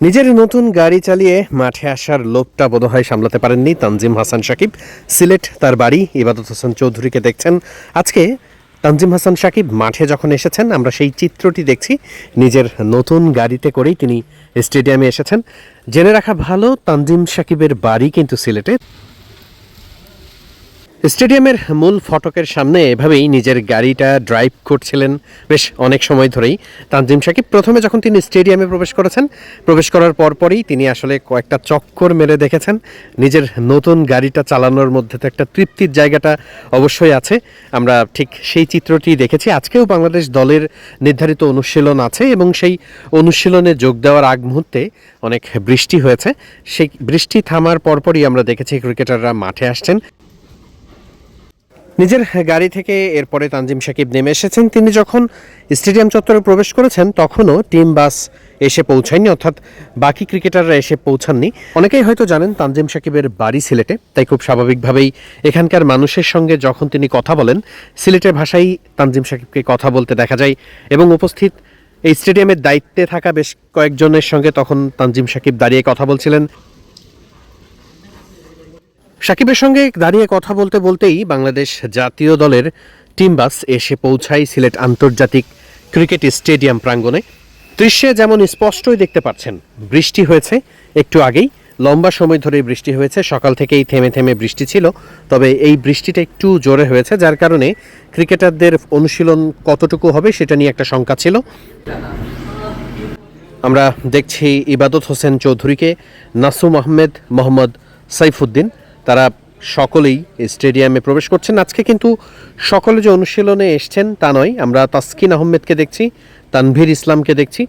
নিজের নতুন গাড়ি চালিয়ে মাঠে আসার লোভটা বোধহয় সামলাতে পারেননি তানজিম হাসান সাকিব। সিলেট তার বাড়ি, ইবাদত হোসেন চৌধুরীকে দেখছেন। আজকে তানজিম হাসান সাকিব মাঠে যখন এসেছেন, আমরা সেই চিত্রটি দেখছি। নিজের নতুন গাড়িতে করেই তিনি স্টেডিয়ামে এসেছেন। জেনে রাখা ভালো, তানজিম সাকিবের বাড়ি কিন্তু সিলেটে। স্টেডিয়ামের মূল ফটকের সামনে এভাবেই নিজের গাড়িটা ড্রাইভ করছিলেন বেশ অনেক সময় ধরেই। তানজিম সাকিব প্রথমে যখন তিনি স্টেডিয়ামে প্রবেশ করেছেন, প্রবেশ করার পরপরই তিনি আসলে কয়েকটা চক্কর মেরে দেখেছেন। নিজের নতুন গাড়িটা চালানোর মধ্যে তো একটা তৃপ্তির জায়গাটা অবশ্যই আছে। আমরা ঠিক সেই চিত্রটি দেখেছি। আজকেও বাংলাদেশ দলের নির্ধারিত অনুশীলন আছে এবং সেই অনুশীলনে যোগ দেওয়ার আগ মুহূর্তে অনেক বৃষ্টি হয়েছে। সেই বৃষ্টি থামার পরপরই আমরা দেখেছি ক্রিকেটাররা মাঠে আসছেন। নিজের গাড়ি থেকে এরপরে তানজিম সাকিব নেমে এসেছেন। তিনি যখন স্টেডিয়াম চত্বরে প্রবেশ করেছেন, তখনও টিম বাস এসে পৌঁছায়নি, অর্থাৎ বাকি ক্রিকেটাররা এসে পৌঁছাননি। অনেকেই হয়তো জানেন তানজিম সাকিবের বাড়ি সিলেটে, তাই খুব স্বাভাবিকভাবেই এখানকার মানুষের সঙ্গে যখন তিনি কথা বলেন, সিলেটের ভাষায় তানজিম সাকিবকে কথা বলতে দেখা যায় এবং উপস্থিত এই স্টেডিয়ামের দায়িত্বে থাকা বেশ কয়েকজনের সঙ্গে তখন তানজিম সাকিব দাঁড়িয়ে কথা বলছিলেন। সাকিবের সঙ্গে দাঁড়িয়ে কথা বলতে বলতেই বাংলাদেশ জাতীয় দলের টিম বাস এসে পৌঁছায় সিলেট আন্তর্জাতিক ক্রিকেট স্টেডিয়াম প্রাঙ্গণে। দৃশ্যে যেমন স্পষ্টই দেখতে পাচ্ছেন, বৃষ্টি হয়েছে একটু আগেই। লম্বা সময় ধরে বৃষ্টি হয়েছে, সকাল থেকেই থেমে থেমে বৃষ্টি ছিল, তবে এই বৃষ্টিটা একটু জোরে হয়েছে, যার কারণে ক্রিকেটারদের অনুশীলন কতটুকু হবে সেটা নিয়ে একটা শঙ্কা ছিল। আমরা দেখছি ইবাদত হোসেন চৌধুরীকে, নাসুম আহমেদ, মোহাম্মদ সাইফুদ্দিন তারা সকলেই স্টেডিয়ামে প্রবেশ করছেন। আজকে কিন্তু সকলে যে অনুশীলনে এসছেন তা নয়, আমরা তাসকিন আহমেদকে দেখছি, তানভীর ইসলামকে দেখছি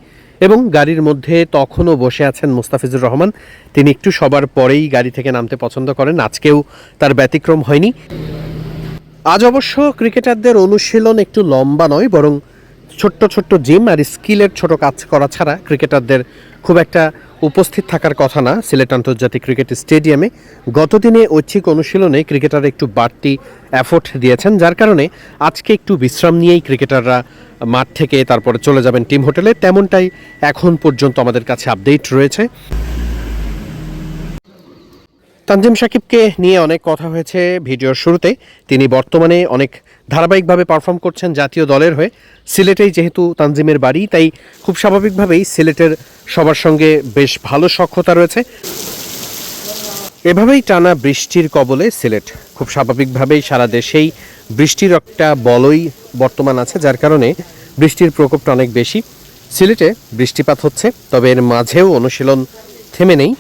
এবং গাড়ির মধ্যে তখনও বসে আছেন মুস্তাফিজুর রহমান। তিনি একটু সবার পরেই গাড়ি থেকে নামতে পছন্দ করেন, আজকেও তার ব্যতিক্রম হয়নি। আজ অবশ্য ক্রিকেটারদের অনুশীলন একটু লম্বা নয়, বরং ছোট্ট ছোট্ট জিম আর স্কিলের ছোট কাজ করা ছাড়া ক্রিকেটারদের খুব একটা উপস্থিত থাকার কথা না, সিলেট আন্তর্জাতিক ক্রিকেট স্টেডিয়ামে গতদিনে ঐচ্ছিক অনুশীলনে ক্রিকেটার একটু বাড়তি এফোর্ট দিয়েছেন, যার কারণে আজকে একটু বিশ্রাম নিয়েই ক্রিকেটাররা মাঠ থেকে তারপরে চলে যাবেন টিম হোটেলে। তেমনটাই এখন পর্যন্ত আমাদের কাছে আপডেট রয়েছে। তানজিম সাকিবকে নিয়ে অনেক কথা হয়েছে ভিডিওর শুরুতে। তিনি বর্তমানে অনেক ধারাবাহিকভাবে পারফর্ম করছেন জাতীয় দলের হয়ে। সিলেটেই যেহেতু তানজিমের বাড়ি, তাই খুব স্বাভাবিকভাবেই সিলেটের সবার সঙ্গে বেশ ভালো সক্ষতা রয়েছে। এভাবেই টানা বৃষ্টির কবলে সিলেট। খুব স্বাভাবিকভাবেই সারা দেশেই বৃষ্টির একটা বলই বর্তমান আছে, যার কারণে বৃষ্টির প্রকোপটা অনেক বেশি। সিলেটে বৃষ্টিপাত হচ্ছে, তবে এর মাঝেও অনুশীলন থেমে নেই।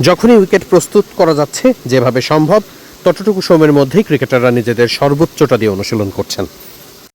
যখনই উইকেট প্রস্তুত করা যাচ্ছে, যেভাবে সম্ভব, ততটুকু সময়ের মধ্যেই ক্রিকেটাররা নিজেদের সর্বোচ্চটা দিয়ে অনুশীলন করছেন।